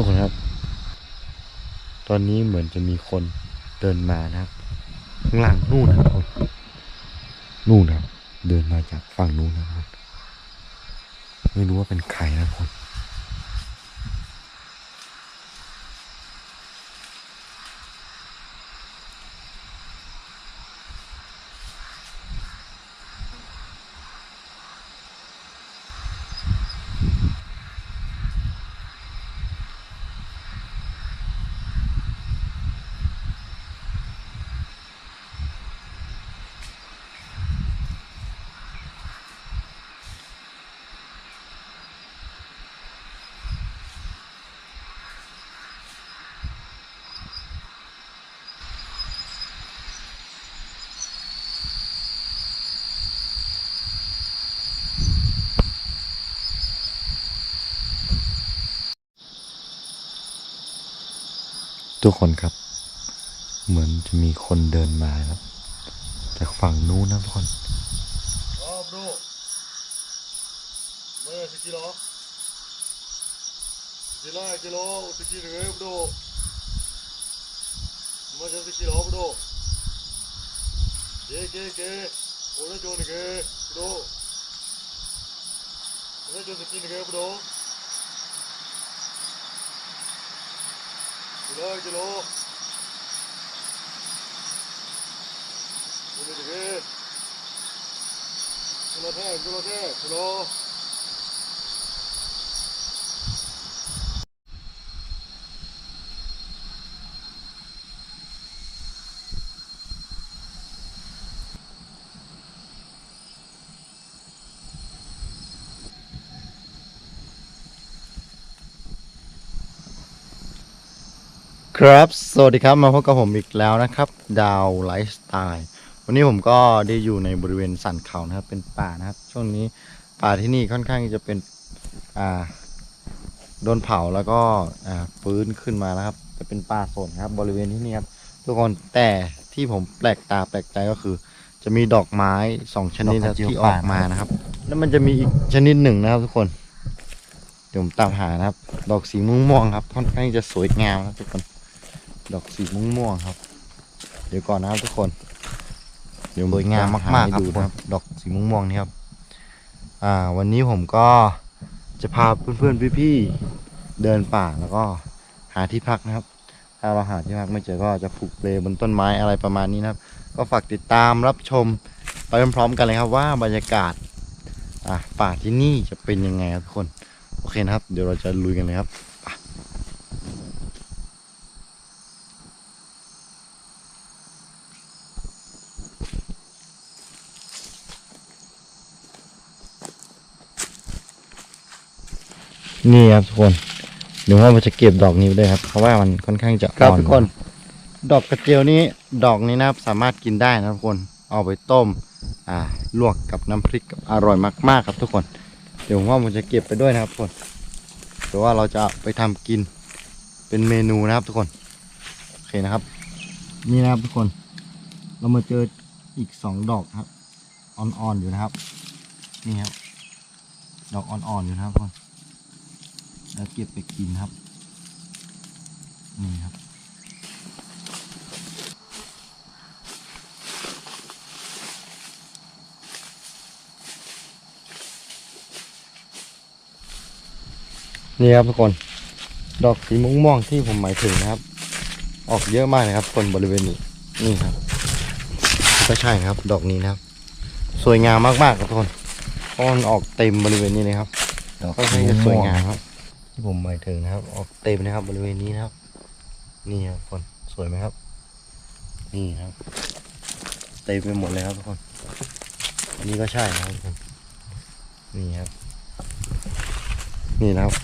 ทุกคนครับ ตอนนี้เหมือนจะมีคนเดินมานะครับข้างหลังนู่นนะครับนนู่นนะเดินมาจากฝั่งนู้นนะครับ ไม่รู้ว่าเป็นใครนะคน ทุกคนครับ เหมือนจะมีคนเดินมาครับ จากฝั่งนู้นนะทุกคนเมื่อสักิโลสิโลกิโลสิกิโลบดูมาจะสกิโลบดูเกเกเกโอ้ยโจนเกบดูโอ้ยโจนสกิโลบดู เทพกุลเทพกุล ครับ สวัสดีครับ มาพบกับผมอีกแล้วนะครับ ดาวไลฟ์สไตล์ วันนี้ผมก็ได้อยู่ในบริเวณสันเขานะครับ เป็นป่านะครับ ช่วงนี้ป่าที่นี่ค่อนข้างจะเป็น อ่า โดนเผาแล้วก็ อ่า ฟื้นขึ้นมาแล้วครับ จะเป็นป่าสนครับ บริเวณที่นี่ครับ ทุกคน แต่ที่ผมแปลกตาแปลกใจก็คือ จะมีดอกไม้สองชนิดนะครับที่ออกมานะครับ แล้วมันจะมีอีกชนิดหนึ่งนะครับทุกคน เดี๋ยวผมตามหานะครับ ดอกสีม่วงๆครับ ค่อนข้างจะสวยงามนะครับทุกคน ดอกสีม่วงๆครับ เดี๋ยวก่อนนะครับทุกคนเดี๋ยวสวยงามมากๆครับดูนะครับ ดอกสีม่วงๆนี่ครับ อ่า วันนี้ผมก็จะพาเพื่อนๆพี่ๆเดินป่าแล้วก็หาที่พักนะครับ ถ้าเราหาที่พักไม่เจอก็จะผูกเปลบนต้นไม้อะไรประมาณนี้นะครับ ก็ฝากติดตามรับชมไปพร้อมๆกันเลยครับว่าบรรยากาศอ่าป่าที่นี่จะเป็นยังไงครับทุกคน โอเคนะครับ เดี๋ยวเราจะลุยกันเลยครับ นี่ครับทุกคนเดี๋ยวว่ามันจะเก็บดอกนี้ไปด้วยครับ เพราะว่ามันค่อนข้างจะครับอ่อนทุกคน ดอกกระเจียวนี้ดอกนี้นะครับสามารถกินได้นะครับทุกคนเอาไปต้ม อ่าลวกกับน้ำพริกอร่อยมากๆครับทุกคน เดี๋ยวผมว่ามันจะเก็บไปด้วยนะครับทุกคนเดี๋ยวว่าเราจะไปทำกินเป็นเมนูนะครับทุกคนโอเคนะครับ นี่นะครับทุกคน เรามาเจออีกสองดอกครับอ่อนๆอยู่นะครับนี่ครับดอกอ่อนๆอยู่นะครับทุกคน แล้วเก็บไปกินครับ นี่ครับ นี่ครับทุกคน ดอกสีม่วงๆที่ผมหมายถึงนะครับ ออกเยอะมากนะครับ คนบริเวณนี้ นี่ครับ ก็ใช่ครับ ดอกนี้นะครับ สวยงามมากๆครับทุกคนเพราะมันออกเต็มบริเวณนี้เลยครับดอกค่อนข้างจะสวยงามครับ ที่ผมหมายถึงนะครับ ออกเต็มนะครับบริเวณนี้นะครับ นี่ครับทุกคนสวยไหมครับ นี่ครับ เต็มไปหมดเลยครับทุกคน อันนี้ก็ใช่นะครับทุกคนนี่ครับ นี่นะครับ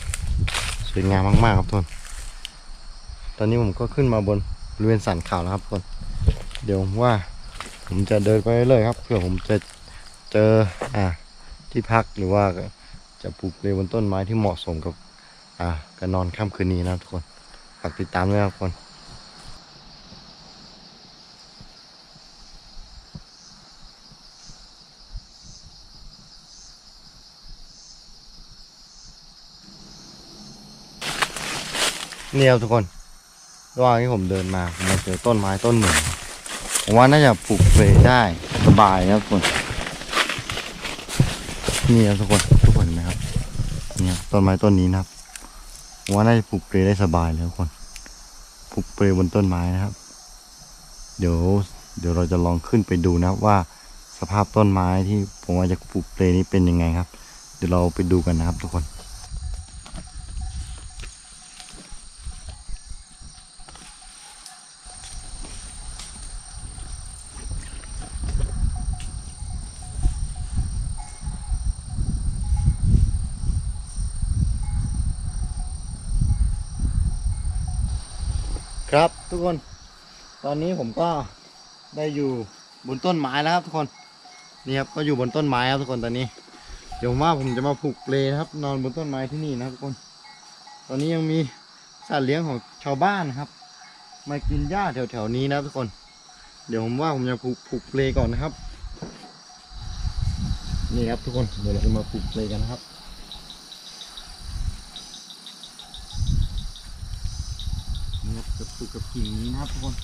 สวยงามมากๆครับทุกคนตอนนี้ผมก็ขึ้นมาบนบริเวณสันเขาแล้วครับทุกคน เดี๋ยวผมว่าผมจะเดินไปเรื่อยครับเพื่อผมจะเจออ่าที่พักหรือว่าจะปลูกเปบนต้นไม้ที่เหมาะสมกับ อ่าการนอนค่ำคืนนี้นะทุกคนฝากติดตามด้วยนะครับทุกคนเนี่ยทุกคนระหว่างที่ผมเดินมาผมมาเจอต้นไม้ต้นหนึ่งผมว่าน่าจะปลูกเพลได้สบายครับทุกคนนี่ครับทุกคนทุกคนเห็นไหมครับเนี่ยต้นไม้ต้นนี้นะครับ ว่าน่าจะปลูกเปลได้สบายเลยทุกคนปลูกเปลบนต้นไม้นะครับ เดี๋ยวเดี๋ยวเราจะลองขึ้นไปดูนะว่าสภาพต้นไม้ที่ผมว่าจะปลูกเปลนี้เป็นยังไงครับ เดี๋ยวเราไปดูกันนะครับทุกคน ครับทุกคน ตอนนี้ผมก็ได้อยู่บนต้นไม้แล้วครับทุกคนนี่ครับก็อยู่บนต้นไม้ครับทุกคนตอนนี้ เดี๋ยวว่าผมจะมาผูกเปลนะครับ นอนบนต้นไม้ที่นี่นะครับทุกคน ตอนนี้ยังมีสัตว์เลี้ยงของชาวบ้านนครับ มากินหญ้าแถวๆนี้นะทุกคน เดี๋ยวผมว่าผมจะผูกผูกเปลก่อนนะครับ นี่ครับทุกคนเดี๋ยวเราจะมาผูกเปลกันนะครับ นี่ครับจะปลู กับกิ่งนี้นะครับทุกคน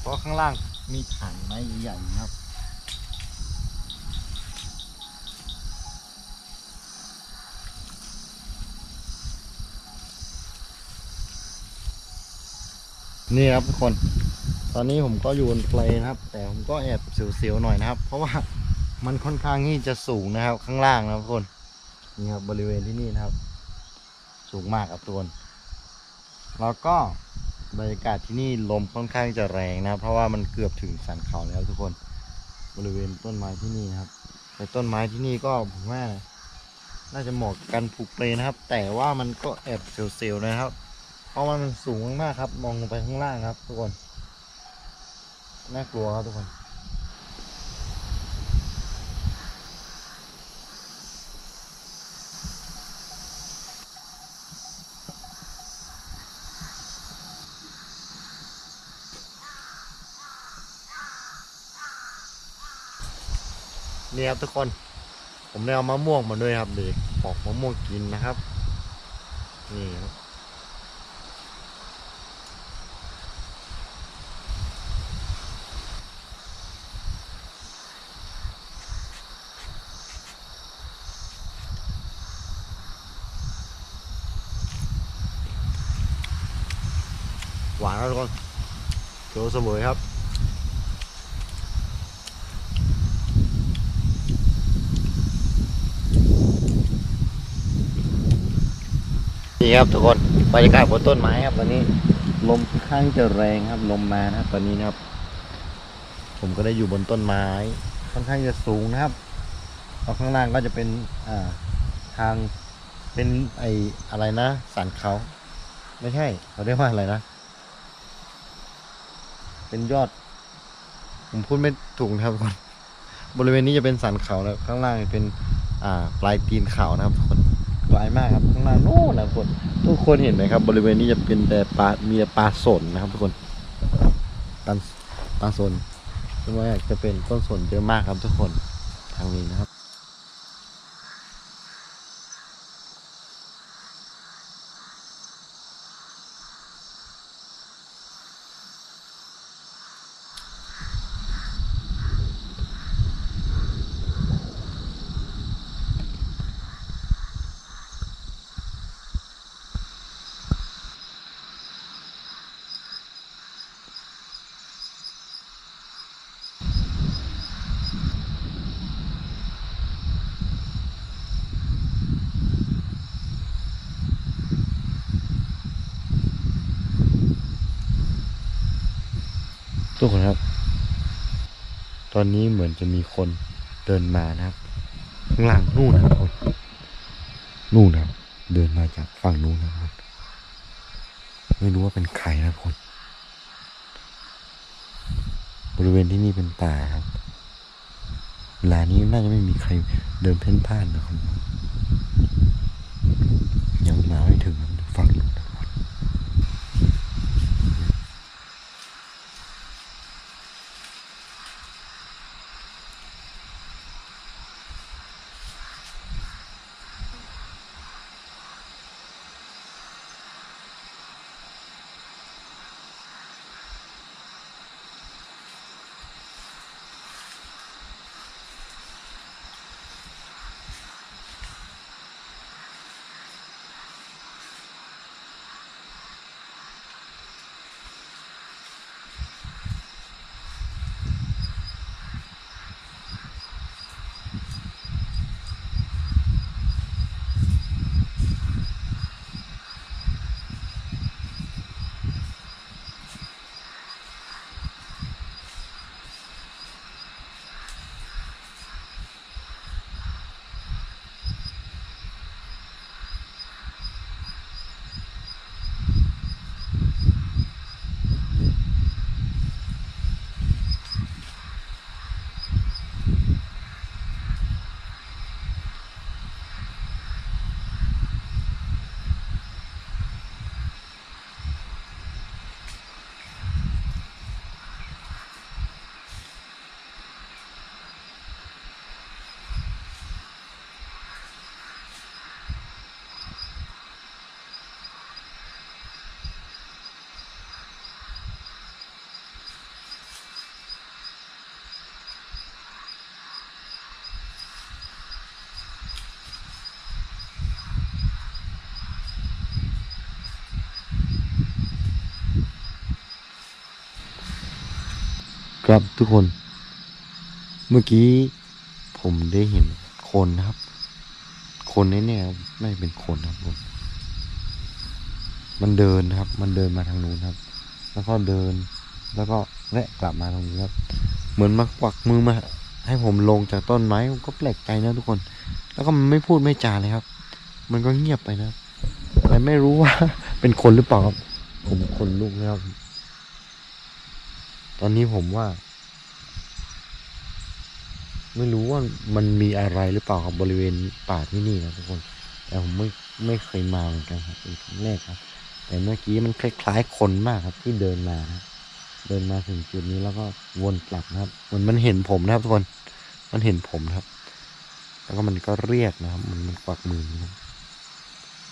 เพราะข้างล่างมีถังไม้ใหญ่ๆนะครับนี่ครับทุกคน ตอนนี้ผมก็อยู่บนเพลนนะครับ แต่ผมก็แอบเสียวๆหน่อยนะครับ เพราะว่ามันค่อนข้างที่จะสูงนะครับ ข้างล่างนะครับทุกคน นี่ครับบริเวณที่นี่นะครับ สูงมากครับทุกคนแล้วก็ บรรยากาศที่นี่ลมค่อนข้างจะแรงนะ เพราะว่ามันเกือบถึงสันเขาแล้วทุกคน บริเวณต้นไม้ที่นี่นะครับ แต่ต้นไม้ที่นี่ก็ผมว่าน่าจะเหมาะกันผูกเปลนะครับ แต่ว่ามันก็แอบเสียวๆนะครับ เพราะว่ามันสูงมากครับ มองลงไปข้างล่างครับ ทุกคน น่ากลัวครับทุกคน นี่ครับทุกคน ผมได้เอามะม่วงมาด้วยครับเด็กปอกมะม่วงกินนะครับ นี่ครับหวานครับทุกคนเขียวเสมอครับ นี่ครับทุกคนบรรยากาศบนต้นไม้ครับตอนนี้ลมค่อนข้างจะแรงครับลมมานะครับ ตอนนี้นะครับ ผมก็ได้อยู่บนต้นไม้ ค่อนข้างจะสูงนะครับแล้วข้างล่างก็จะเป็นอ่าทางเป็นไออะไรนะสันเขาไม่ใช่เขาเรียกว่าอะไรนะ เป็นยอด ผมพูดไม่ถูกนะครับทุกคนบริเวณนี้จะเป็นสันเขาแล้วข้างล่างเป็น อ่า ปลายตีนเขานะครับทุกคน ไกลมากครับข้างล่างโน่นนะคนทุกคนเห็นไหมครับ บริเวณนี้จะเป็นแต่ปลามีแต่ปลาสนนะครับ ทุกคนปลาปลาสนไม่ว่าจะเป็นต้นสนเยอะมากครับทุกคนทางนี้นะครับ ทุกคนครับ ตอนนี้เหมือนจะมีคนเดินมานะครับ ข้างล่างนู่นนะครับนนู่นนะครับเดินมาจากฝั่งนู้นนะครับไม่รู้ว่าเป็นใครนะครับทุกคน บริเวณที่นี่เป็นป่าครับเวลานี้น่าจะไม่มีใครเดินเพ่นพ่านนะครับยังมาไม่ถึงครับ ครับทุกคน เมื่อกี้ผมได้เห็นคนนะครับ คนแน่ๆไม่เป็นคนนะครับผมมันเดินนะครับ มันเดินมาทางนู้นครับ แล้วก็เดิน แล้วก็แวะกลับมาตรงนี้ครับ เหมือนมากวักมือมา ให้ผมลงจากต้นไม้ผมก็แปลกใจนะทุกคน แล้วก็มันไม่พูดไม่จาเลยครับ มันก็เงียบไปนะแต่ไม่รู้ว่า เป็นคนหรือเปล่าครับผมคนลุกแล้วตอนนี้ผมว่า ไม่รู้ว่ามันมีอะไรหรือเปล่าครับบริเวณป่าที่นี่นะทุกคน แต่ผมไม่ไม่เคยมาเหมือนกันครับเป็นครั้งแรกครับ แต่เมื่อกี้มันคล้ายๆคนมากครับที่เดินมานะเดินมาถึงจุดนี้แล้วก็วนกลับนะครับเหมือนมันเห็นผมนะครับทุกคน มันเห็นผมนะครับ แล้วก็มันก็เรียกนะครับ มันมันกวักมือนะ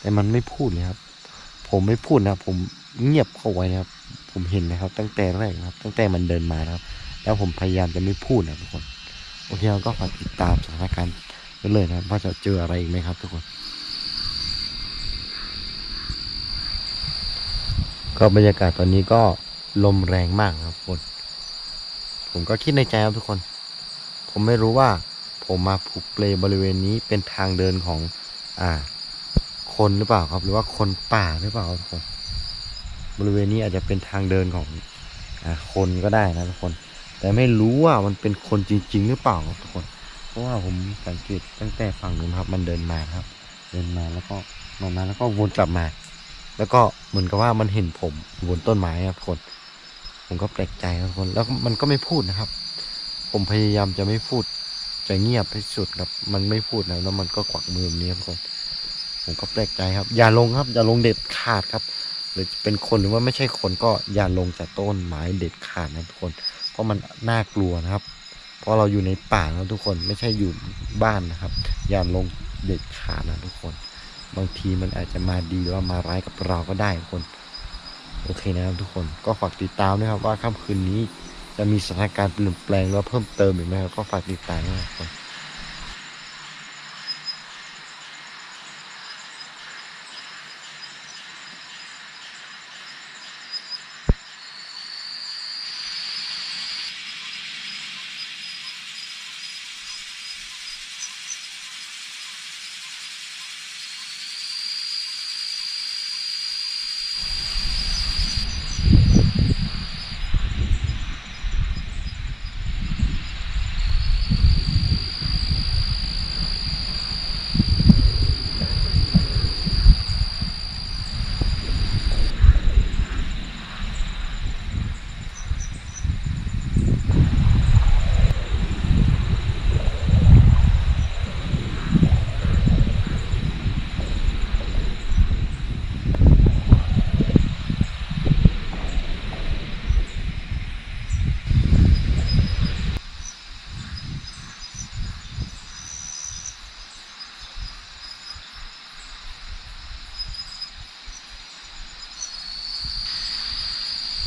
แต่มันไม่พูดเลยครับ ผมไม่พูดนะผมเงียบเข้าไว้นะครับ ผมเห็นนะครับ ตั้งแต่แรกนะครับ ตั้งแต่มันเดินมานะครับ แล้วผมพยายามจะไม่พูดนะทุกคน โอเคเราก็ฝากติดตามสถานการณ์ไปเลยนะว่าจะเจออะไรอีกไหมครับทุกคน ก็บรรยากาศตอนนี้ก็ลมแรงมากครับคนผมก็คิดในใจครับทุกคน ผมไม่รู้ว่าผมมาผูกเปลบริเวณนี้เป็นทางเดินของอ่า คนหรือเปล่าครับ หรือว่าคนป่าหรือเปล่าครับทุกคน บริเวณนี้อาจจะเป็นทางเดินของอ่าคนก็ได้นะทุกคน แต่ไม่รู้ว่ามันเป็นคนจริง ๆ หรือเปล่าครับทุกคน เพราะว่าผมสังเกตตั้งแต่ฝั่งนู้นครับ มันเดินมาครับ เดินมาแล้วก็มามาแล้วก็วนกลับมา แล้วก็เหมือนกับว่ามันเห็นผมบนต้นไม้ครับทุกคน ผมก็แปลกใจครับทุกคน แล้วมันก็ไม่พูดนะครับ ผมพยายามจะไม่พูดจะเงียบที่สุดครับ มันไม่พูดนะแล้วมันก็กวักมือแบบนี้ครับทุกคน ผมก็แปลกใจครับ อย่าลงครับ อย่าลงเด็ดขาดครับหรือเป็นคนหรือว่าไม่ใช่คนก็อย่าลงจากต้นไม้เด็ดขาดนะทุกคน เพราะมันน่ากลัวนะครับ เพราะเราอยู่ในป่านะทุกคนไม่ใช่อยู่บ้านนะครับ อย่าลงเด็ดขาดนะทุกคน บางทีมันอาจจะมาดีหรือว่ามาร้ายกับเราก็ได้ทุกคนโอเคนะครับทุกคนก็ฝากติดตามด้วยครับว่าค่ำคืนนี้จะมีสถานการณ์เปลี่ยนแปลงหรือว่าเพิ่มเติมอีกไหมครับก็ฝากติดตามด้วยนะครับ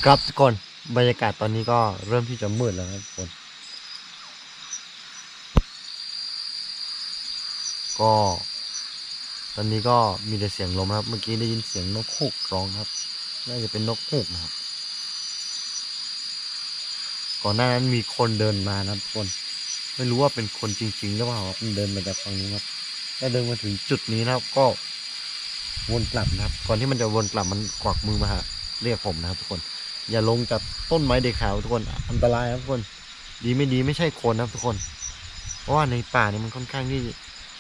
ครับทุกคนบรรยากาศตอนนี้ก็เริ่มที่จะมืดแล้วนะทุกคน ก็ ตอนนี้ก็มีแต่เสียงลมครับ เมื่อกี้ได้ยินเสียงนกฮูกร้องครับ น่าจะเป็นนกฮูกนะครับ ก่อนหน้านั้นมีคนเดินมานะทุกคน ไม่รู้ว่าเป็นคนจริงๆหรือเปล่าครับมันเดินมาจากฝั่งนี้ครับแล้วเดินมาถึงจุดนี้นะครับ ก็วนกลับนะครับ ก่อนที่มันจะวนกลับมันกวักมือมาหาเรียกผมนะครับทุกคน อย่าลงจากต้นไม้เด็กขาวทุกคน อันตรายครับทุกคน ดีไม่ดีไม่ใช่คนนะครับทุกคน เพราะว่าในป่าเนี่ยมันค่อนข้างที่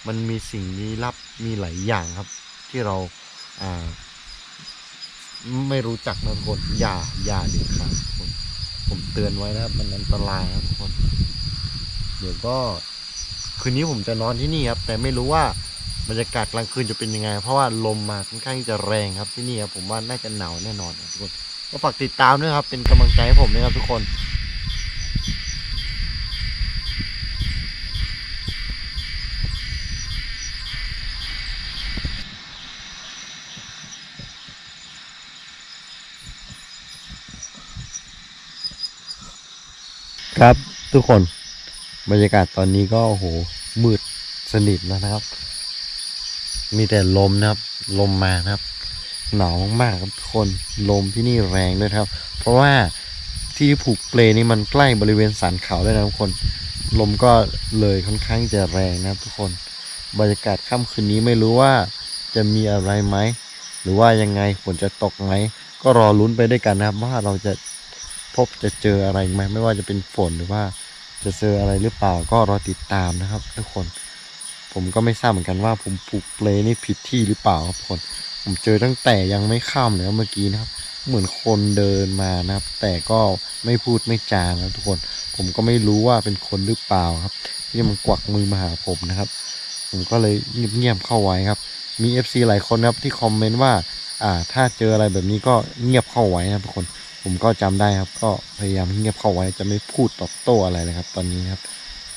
มันมีสิ่งลี้ลับมีหลายอย่างครับ ที่เราอ่า ไม่รู้จักนะทุกคน อย่าอย่าเด็ดขาดทุกคน ผมเตือนไว้นะครับ มันอันตรายครับทุกคน เดี๋ยวก็คืนนี้ผมจะนอนที่นี่ครับ แต่ไม่รู้ว่าบรรยากาศกลางคืนจะเป็นยังไง เพราะว่าลมมาค่อนข้างจะแรงครับที่นี่ครับผมว่าน่าจะหนาวแน่นอนทุกคน ก็ฝากติดตามด้วยครับ เป็นกำลังใจให้ผมด้วยครับทุกคน ครับทุกคนบรรยากาศตอนนี้ก็โอ้โหมืดสนิทแล้วนะครับ มีแต่ลมนะครับ ลมมานะครับ หนาวมากๆครับทุกคนลมที่นี่แรงด้วยครับ เพราะว่าที่ผูกเปลนี่มันใกล้บริเวณสันเขาด้วยนะทุกคน ลมก็เลยค่อนข้างจะแรงนะครับทุกคนบรรยากาศค่ำคืนนี้ไม่รู้ว่าจะมีอะไรไหมหรือว่ายังไงฝนจะตกไหมก็รอลุ้นไปด้วยกันนะครับว่าเราจะพบจะเจออะไรไหมไม่ว่าจะเป็นฝนหรือว่าจะเจออะไรหรือเปล่าก็รอติดตามนะครับ ทุกคน ผมก็ไม่ทราบเหมือนกันว่าผมผูกเปลนี่ผิดที่หรือเปล่าครับทุกคน ผมเจอตั้งแต่ยังไม่ข้ามเลยเมื่อกี้นะครับ เหมือนคนเดินมานะครับ แต่ก็ไม่พูดไม่จานะครับทุกคน ผมก็ไม่รู้ว่าเป็นคนหรือเปล่าครับ ที่มันกวักมือมาหาผมนะครับ ผมก็เลยเงียบๆเข้าไว้ครับ มี FC หลายคนนะครับที่คอมเมนต์ว่า อ่า ถ้าเจออะไรแบบนี้ก็เงียบเข้าไว้นะทุกคน ผมก็จำได้ครับ ก็พยายามเงียบเข้าไว้จะไม่พูดตอบโต้อะไรเลยครับ ตอนนี้ครับ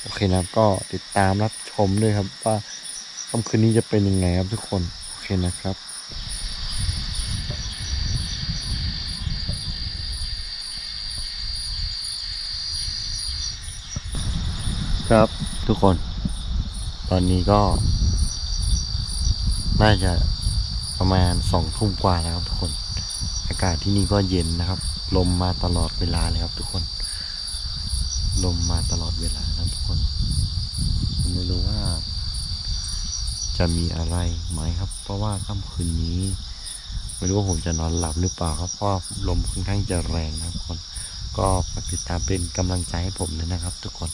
โอเคนะครับก็ติดตามรับชมด้วยครับว่าค่ำคืนนี้จะเป็นยังไงครับทุกคนโอเคนะครับ ครับทุกคน ตอนนี้ก็ น่าจะประมาณสองทุ่มกว่าแล้วครับทุกคน อากาศที่นี่ก็เย็นนะครับ ลมมาตลอดเวลาเลยครับทุกคน ลมมาตลอดเวลานะครับทุกคนไม่รู้ว่า จะมีอะไรไหมครับ เพราะว่าค่ำคืนนี้ไม่รู้ว่าผมจะนอนหลับหรือเปล่าครับเพราะลมค่อนข้างจะแรงนะครับทุกคน ก็ฝากติดตามเป็นกำลังใจให้ผมด้วยนะครับ ทุกคน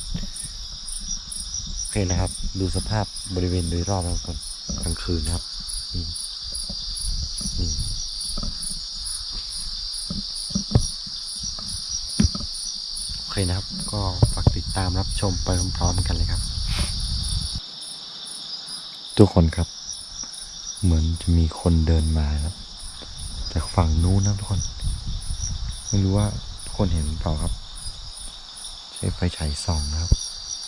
เคนะครับ ดูสภาพบริเวณโดยรอบนะครับทุกคนกลางคืนนะครับนี่โอเคนะครับ ก็ฝากติดตามรับชมไปพร้อมๆกันเลยครับ ทุกคนครับ เหมือนจะมีคนเดินมาครับจากฝั่งนู้นนะครับทุกคน ไม่รู้ว่าทุกคนเห็นหรือเปล่าครับ ใช้ไฟฉายส่องนะครับ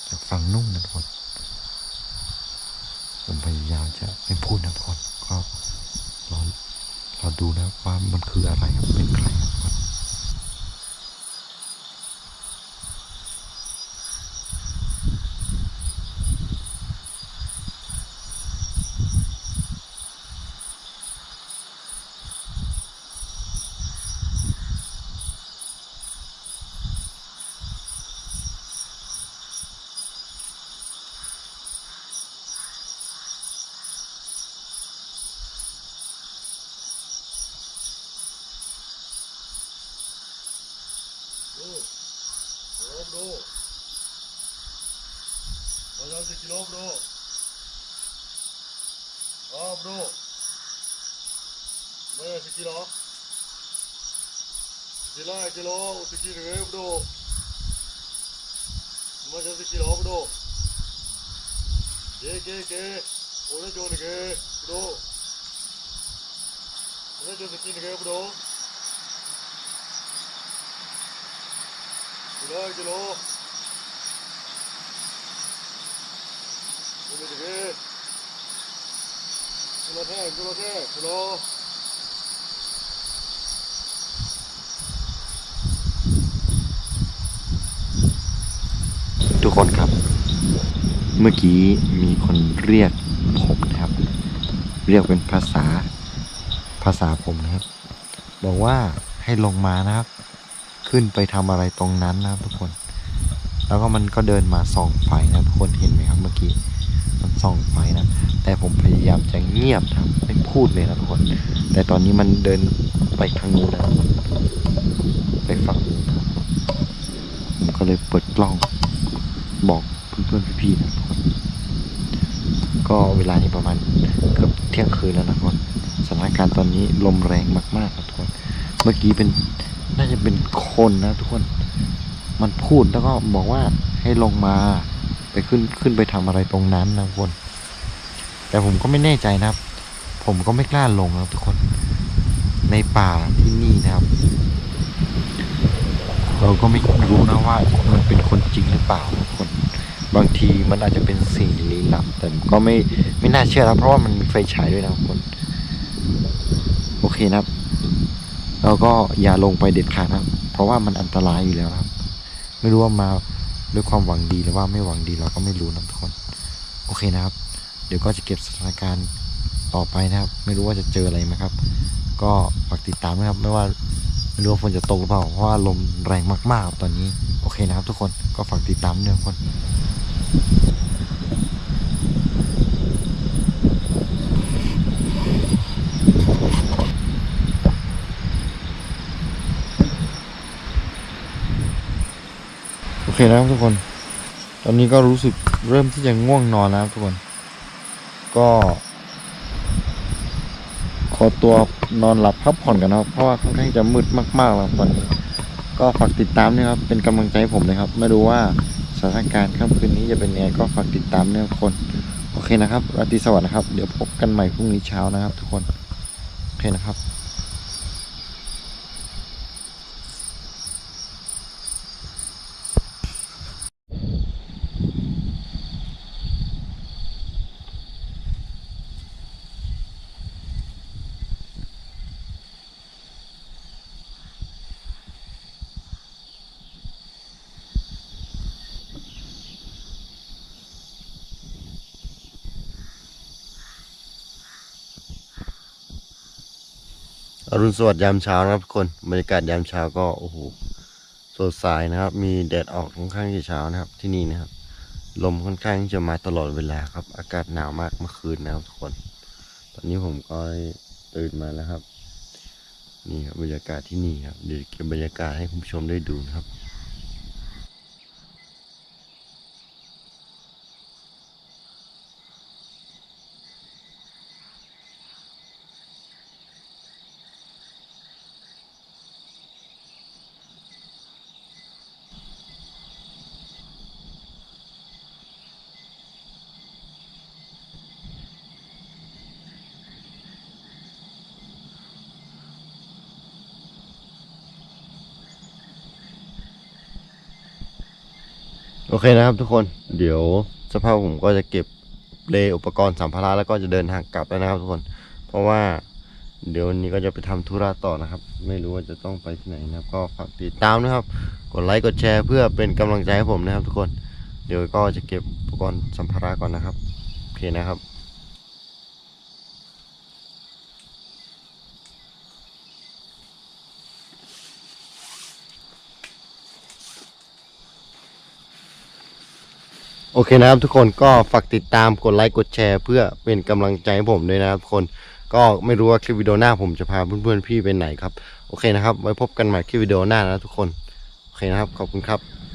จากฝั่งนู้นนะทุกคน ผมพยายามจะไม่พูดนะทุกคนก็รอรอดูนะว่ามันคืออะไรครับเป็นใครครับทุกคน ดู โดดูมาแล้วสิกิโลโดอ๋อโดมาสิกิโลกิโลกิโลสิ กิโลโดมาจะสิกิโลโดเก๋เก๋เก๋โอ้ยโร่เก๋โดโอ้ยโจสิกิโลทุกคนครับ เมื่อกี้มีคนเรียกผมนะครับ เรียกเป็นภาษาภาษาผมนะครับ บอกว่าให้ลงมานะครับ ขึ้นไปทำอะไรตรงนั้นนะครับทุกคน แล้วก็มันก็เดินมาส่องไฟนะทุกคนเห็นไหมครับเมื่อกี้ มันส่องไฟนะ แต่ผมพยายามจะเงียบนะครับไม่พูดเลยนะทุกคน แต่ตอนนี้มันเดินไปทางนู้นนะครับไปฝั่งนู้นนะผมก็เลยเปิดกล้องบอกเพื่อนๆพี่ๆนะทุกคนก็เวลานี้ประมาณเกือบเที่ยงคืนแล้วนะทุกคนสถานการณ์ตอนนี้ลมแรงมากๆนะทุกคน เมื่อกี้เป็น น่าจะเป็นคนนะทุกคน มันพูดแล้วก็บอกว่าให้ลงมาไปขึ้นขึ้นไปทำอะไรตรงนั้นนะทุกคน แต่ผมก็ไม่แน่ใจนะครับ ผมก็ไม่กล้าลงนะทุกคน ในป่าที่นี่นะครับ เราก็ไม่รู้นะว่ามันเป็นคนจริงหรือเปล่าทุกคน บางทีมันอาจจะเป็นสิ่งลี้ลับ แต่ก็ไม่ไม่น่าเชื่อนะเพราะว่ามันมีไฟฉายด้วยนะทุกคน โอเคนะครับ เราก็อย่าลงไปเด็ดขาดนะครับ เพราะว่ามันอันตรายอยู่แล้วครับ ไม่รู้ว่ามาด้วยความหวังดีหรือว่าไม่หวังดีเราก็ไม่รู้นะทุกคน โอเคนะครับ เดี๋ยวก็จะเก็บสถานการณ์ต่อไปนะครับ ไม่รู้ว่าจะเจออะไรไหมครับ ก็ฝากติดตามนะครับ ไม่ว่าไม่รู้ว่าฝนจะตกหรือเปล่า เพราะว่าลมแรงมากๆตอนนี้ โอเคนะครับ ทุกคน ก็ฝากติดตามด้วยทุกคน เคนะครับทุกคน ตอนนี้ก็รู้สึกเริ่มที่จะง่วงนอนแล้วครับทุกคน ก็ ขอตัวนอนหลับพักผ่อนกันนะครับเพราะว่าค่อนข้างจะมืดมากๆแล้วตอนนี้ ก็ฝากติดตามด้วยครับ เป็นกำลังใจให้ผมนะครับ ไม่รู้ว่าสถานการณ์ค่ำคืนนี้จะเป็นยังไงก็ฝากติดตามด้วยทุกคน โอเคนะครับราตรีสวัสดิ์นะครับ เดี๋ยวพบกันใหม่พรุ่งนี้เช้านะครับ ทุกคน โอเคนะครับ รุณสวัสดิ์ยามเช้านะครับทุกคนบรรยากาศยามเช้าก็โอ้โหสดใสนะครับ มีแดดออกค่อนข้างที่เช้านะครับ ที่นี่นะครับ ลมค่อนข้างจะมาตลอดเวลาครับ อากาศหนาวมากเมื่อคืนนะครับทุกคน ตอนนี้ผมก็ตื่นมาแล้วครับ นี่ครับบรรยากาศที่นี่ครับเดี๋ยวเก็บบรรยากาศให้คุณผู้ชมได้ดูนะครับ เคนะครับทุกคนเดี๋ยวสภาพผมก็จะเก็บเลอุปกรณ์สัมภาระแล้วก็จะเดินทางกลับแล้วนะครับทุกคน เพราะว่าเดี๋ยววันนี้ก็จะไปทำธุระต่อนะครับ ไม่รู้ว่าจะต้องไปที่ไหนนะครับ ก็ฝากติดตามนะครับ กดไลค์กดแชร์เพื่อเป็นกำลังใจให้ผมนะครับทุกคน เดี๋ยวก็จะเก็บอุปกรณ์สัมภาระก่อนนะครับโอเคนะครับ โอเคนะครับทุกคนก็ฝากติดตามกดไลค์กดแชร์ เพื่อเป็นกำลังใจให้ผมด้วยนะครับทุกคนก็ไม่รู้ว่าคลิปวิดีโอหน้าผมจะพาเพื่อนๆพี่ไปไหนครับ โอเคนะครับ ไว้พบกันใหม่คลิปวิดีโอหน้านะทุกคน โอเคนะครับ ขอบคุณครับ